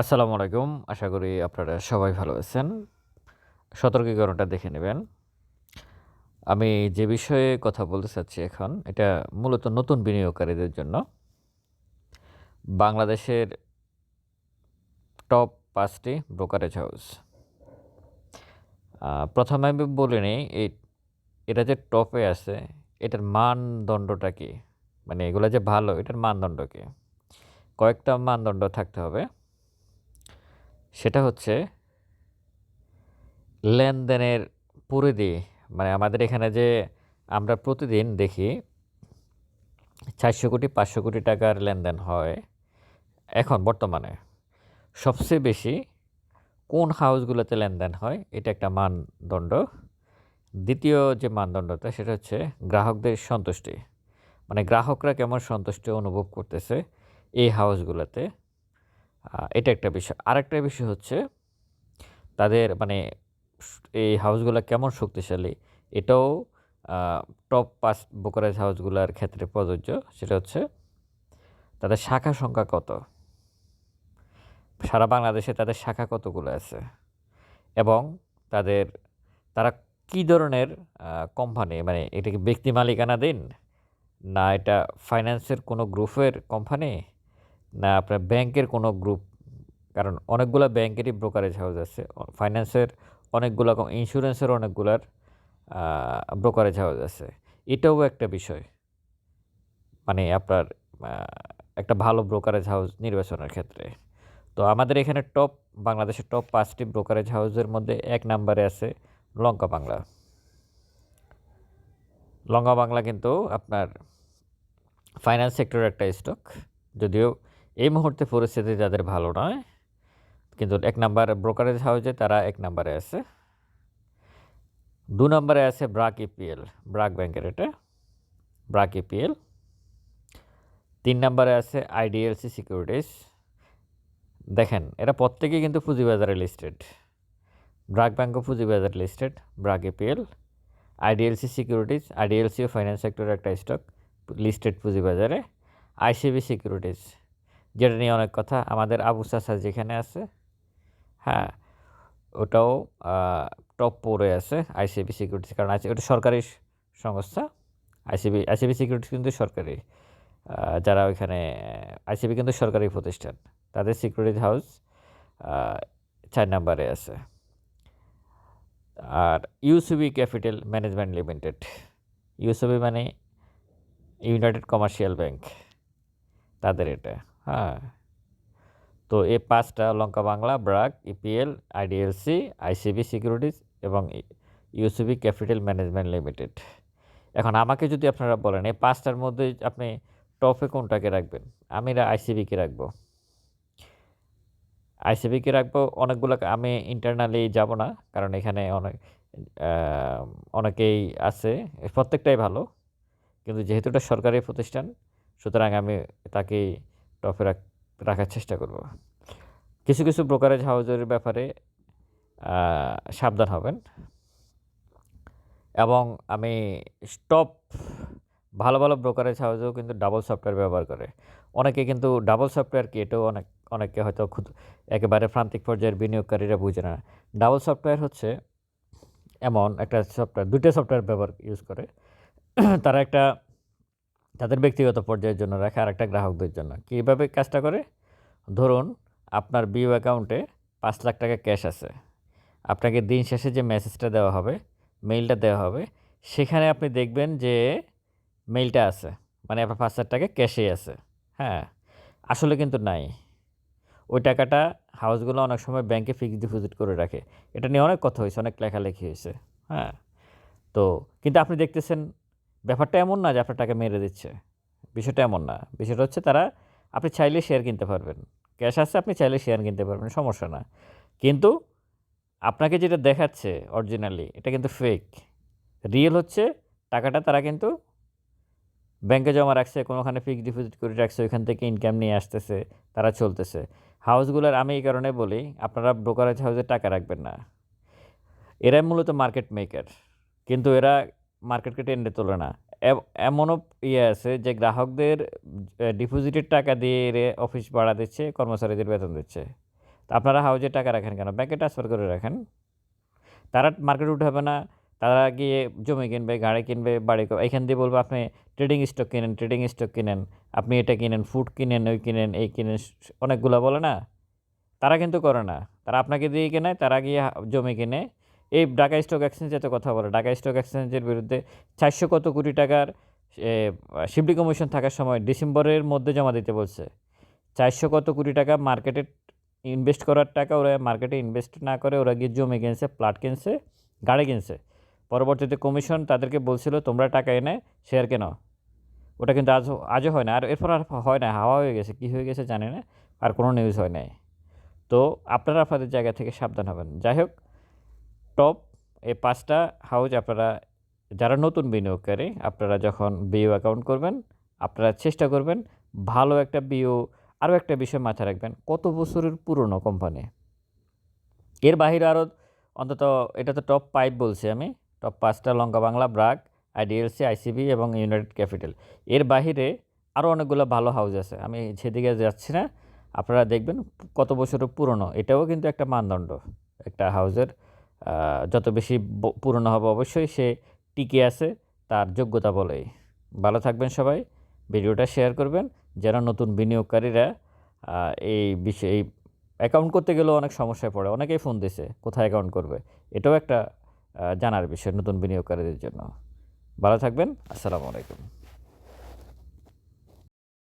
আসসালামু আলাইকুম। আশা করি আপনারা সবাই ভালো আছেন। সতর্কীকরণটা দেখে নেবেন। আমি যে বিষয়ে কথা বলতে চাচ্ছি এখন, এটা মূলত নতুন বিনিয়োগকারীদের জন্য। বাংলাদেশের টপ পাঁচটি ব্রোকারেজ হাউস। প্রথমে আমি বলে নিই এই এটা যে টপে আছে, এটার মানদণ্ডটা কি? মানে এগুলো যে ভালো, এটার মানদণ্ড কি? কয়েকটা মানদণ্ড থাকতে হবে। সেটা হচ্ছে লেনদেনের পরিধি। মানে আমাদের এখানে যে আমরা প্রতিদিন দেখি চারশো কোটি, পাঁচশো কোটি টাকার লেনদেন হয় এখন বর্তমানে। সবচেয়ে বেশি কোন হাউসগুলোতে লেনদেন হয় এটা একটা মানদণ্ড। দ্বিতীয় যে মানদণ্ডটা সেটা হচ্ছে গ্রাহকদের সন্তুষ্টি। মানে গ্রাহকরা কেমন সন্তুষ্টি অনুভব করতেছে এই হাউসগুলোতে? এটা একটা বিষয়। আরেকটা বিষয় হচ্ছে তাদের মানে এই হাউসগুলো কেমন শক্তিশালী? এটাও টপ পাঁচ ব্রোকারেজ হাউসগুলোর ক্ষেত্রে প্রযোজ্য। সেটা হচ্ছে তাদের শাখা সংখ্যা কত? সারা বাংলাদেশে তাদের শাখা কতগুলো আছে? এবং তাদের, তারা কী ধরনের কোম্পানি মানে এটা কি ব্যক্তি মালিকানা দিন না, এটা ফাইন্যান্সের কোনো গ্রুপের কোম্পানি না, আপনার ব্যাংকের কোনো গ্রুপ কারণ অনেকগুলো ব্যাংকেরই ব্রোকারেজ হাউস আছে। ফাইন্যান্সের অনেকগুলো ইন্স্যুরেন্সের অনেকগুলার ব্রোকারেজ হাউস আছে। এটাও একটা বিষয়। মানে আপনার একটা ভালো ব্রোকারেজ হাউস নির্বাচনের ক্ষেত্রে। তো আমাদের এখানে টপ বাংলাদেশের টপ পাঁচটি ব্রোকারেজ হাউসের মধ্যে এক নাম্বারে আছে লঙ্কা বাংলা। লঙ্কা বাংলা কিন্তু আপনার ফাইন্যান্স সেক্টরের একটা স্টক যদিও এই মুহূর্তে পরিস্থিতি যাদের ভালো নয়। কিন্তু এক নাম্বার ব্রোকারেজ হাউসে তারা এক নাম্বারে আছে। দু নম্বরে আছে ব্রাক ইপিএল ব্রাক ব্যাংকের এটা, ব্রাক ইপিএল তিন নম্বরে আছে আইডিএলসি সিকিউরিটিস দেখেন, এরা প্রত্যেকেই কিন্তু পুঁজিবাজারে লিস্টেড ব্রাক ব্যাংকও পুঁজিবাজার listed BRAC EPL IDLC securities আইডিএলসিও finance সেক্টরের একটা স্টক লিস্টেড পুঁজিবাজারে। আইসিবি সিকিউরিটিস যেটা নিয়ে অনেক কথা, আমাদের আবু সাসা যেখানে আছে হ্যাঁ ওটাও টপ পরে আছে আইসিবি সিকিউরিটিস কারণ আছে ওটা সরকারি সংস্থা আইসিবি আইসিবি সিকিউরিটিস কিন্তু সরকারি যারা ওইখানে আইসিবি কিন্তু সরকারি প্রতিষ্ঠান, তাদের সিকিউরিটি হাউস চার নাম্বারে আছে। আর UCB capital management limited UCB মানে ইউনাইটেড কমার্শিয়াল ব্যাংক তাদের এটা। হ্যাঁ। তো এই পাঁচটা Lanka Bangla BRAC EPL, IDLC, ICB securities এবং ইউসিবি ক্যাপিটাল ম্যানেজমেন্ট লিমিটেড। এখন আমাকে যদি আপনারা বলেন, এই পাঁচটার মধ্যে আপনি টপে কোনটাকে রাখবেন? আমি আইসিবিকে রাখব? আইসিবিকে রাখব অনেকগুলো, আমি ইন্টারনালি যাব না, কারণ এখানে অনেক অনেকেই আছে, প্রত্যেকটাই ভালো, কিন্তু যেহেতু এটা সরকারি প্রতিষ্ঠান, সুতরাং আমি তাকেই টপে রাখ- রাখার চেষ্টা করব। কিছু কিছু ব্রোকারেজ হাউজের ব্যাপারে সাবধান হবেন। এবং আমি স্টপ ভালো ভালো ব্রোকারেজ হাউসেও কিন্তু ডাবল সফটওয়্যার ব্যবহার করে। অনেকে কিন্তু ডাবল সফটওয়্যার কি এটাও অনেক অনেকে হয়তো খুদ, একেবারে প্রান্তিক পর্যায়ের বিনিয়োগকারীরা বুঝে না। ডাবল সফটওয়্যার হচ্ছে এমন একটা সফটওয়্যার দুইটা সফটওয়্যার ব্যবহার ইউজ করে। তারা একটা তাদের ব্যক্তিগত পর্যায়ের জন্য রাখে আর একটা গ্রাহকদের জন্য। কীভাবে কাজটা করে? ধরুন, আপনার বিও অ্যাকাউন্টে পাঁচ লাখ টাকা ক্যাশ আছে। আপনাকে দিন শেষে যে মেসেজটা দেওয়া হবে, মেইলটা দেওয়া হবে, সেখানে আপনি দেখবেন যে মেইলটা আছে। মানে আপনার পাঁচ লাখ টাকা ক্যাশেই আছে। হ্যাঁ আসলে কিন্তু নাই। ওই টাকাটা হাউসগুলো অনেক সময় ব্যাংকে ফিক্সড ডিপোজিট করে রাখে। এটা নিয়ে অনেক কথা হয়েছে, অনেক লেখালেখি হয়েছে। হ্যাঁ তো কিন্তু আপনি দেখতেছেন ব্যাপারটা এমন না যে আপনার টাকা মেরে দিচ্ছে। বিষয়টা এমন না। বিষয়টা হচ্ছে তারা, আপনি চাইলে শেয়ার কিনতে পারবেন। ক্যাশ আছে, আপনি চাইলে শেয়ার কিনতে পারবেন, সমস্যা না। কিন্তু আপনাকে যেটা দেখাচ্ছে অরিজিনালি এটা কিন্তু ফেক রিয়েল হচ্ছে, টাকাটা তারা কিন্তু ব্যাংকে জমা রাখছে, কোনোখানে ফিক্সড ডিপোজিট করে রাখছে, ওইখান থেকে ইনকাম নিয়ে আসতেছে, তারা চলতেছে। হাউসগুলোর আমি এই কারণে বলি, আপনারা ব্রোকারেজ হাউসে টাকা রাখবেন না। এরাই মূলত মার্কেট মেকার কিন্তু এরা মার্কেটকে টেন্ডে তোলে না। এমনও ইয়ে আছে যে গ্রাহকদের ডিপোজিটের টাকা দিয়ে অফিস ভাড়া দিচ্ছে, কর্মচারীদের বেতন দিচ্ছে। তা আপনারা হাউজে টাকা রাখেন কেন? ব্যাংকে ট্রান্সফার করে রাখেন। তারা মার্কেট উঠাবে না, তারা গিয়ে জমি কিনবে, গাড়ি কিনবে, বাড়ি এখান দিয়ে বলব, আপনি ট্রেডিং স্টক কিনেন ট্রেডিং স্টক কিনেন। আপনি এটা কিনেন ফুড কিনেন, ওই কিনেন, এই কিনেন। অনেকগুলো বলে না। তারা কিন্তু করে না। তারা আপনাকে দিয়ে কেনে, তারা গিয়ে জমি কিনে। এই ঢাকা স্টক এক্সচেঞ্জে তো কথা বলে। ঢাকা স্টক এক্সচেঞ্জের বিরুদ্ধে চারশো কত কোটি টাকার শিফটি কমিশন থাকার সময় ডিসেম্বরের মধ্যে জমা দিতে বলছে। চারশো কত কোটি টাকা মার্কেটে ইনভেস্ট করার টাকা ওরা মার্কেটে ইনভেস্ট না করে ওরা গিয়ে জমি কিনছে, প্লাট কিনছে, গাড়ি কিনছে। পরবর্তীতে কমিশন তাদেরকে বলছিল, তোমরা টাকা এনে শেয়ার কেন। ওটা কিন্তু আজও আজও হয় না। আর এরপর আর হয় না, হাওয়া হয়ে গেছে। কী হয়ে গেছে জানি না, আর কোনো নিউজ হয় নাই। তো আপনারা আপনাদের জায়গা থেকে সাবধান হবেন। যাই হোক টপ এই পাঁচটা হাউজ আপনারা যারা নতুন বিনিয়োগকারী আপনারা যখন বিও অ্যাকাউন্ট করবেন আপনারা চেষ্টা করবেন ভালো একটা বিও আরও একটা বিষয় মাথায় রাখবেন কত বছরের পুরনো কোম্পানি এর বাইরে আরও অন্তত এটা তো টপ ফাইভ বলছি আমি টপ পাঁচটা লঙ্কা বাংলা ব্রাক আইডিএলসি আইসিবি এবং ইউনাইটেড ক্যাপিটাল এর বাইরে আরও অনেকগুলো ভালো হাউস আছে আমি সেদিকে যাচ্ছি না আপনারা দেখবেন কত বছরের পুরনো এটাও কিন্তু একটা মানদণ্ড একটা হাউসের আহ, যত বেশি পুরনো হবে অবশ্যই সে টিকে আছে, তার যোগ্যতা বলেই। ভালো থাকবেন সবাই, ভিডিওটা শেয়ার করবেন। যারা নতুন বিনিয়োগকারীরা এই বিষয়ে, এই অ্যাকাউন্ট করতে গেলেও অনেক সমস্যায় পড়ে। অনেকেই ফোন দিছে, কোথায় অ্যাকাউন্ট করবে? এটাও একটা জানার বিষয় নতুন বিনিয়োগকারীদের জন্য। ভালো থাকবেন, আসসালামু আলাইকুম।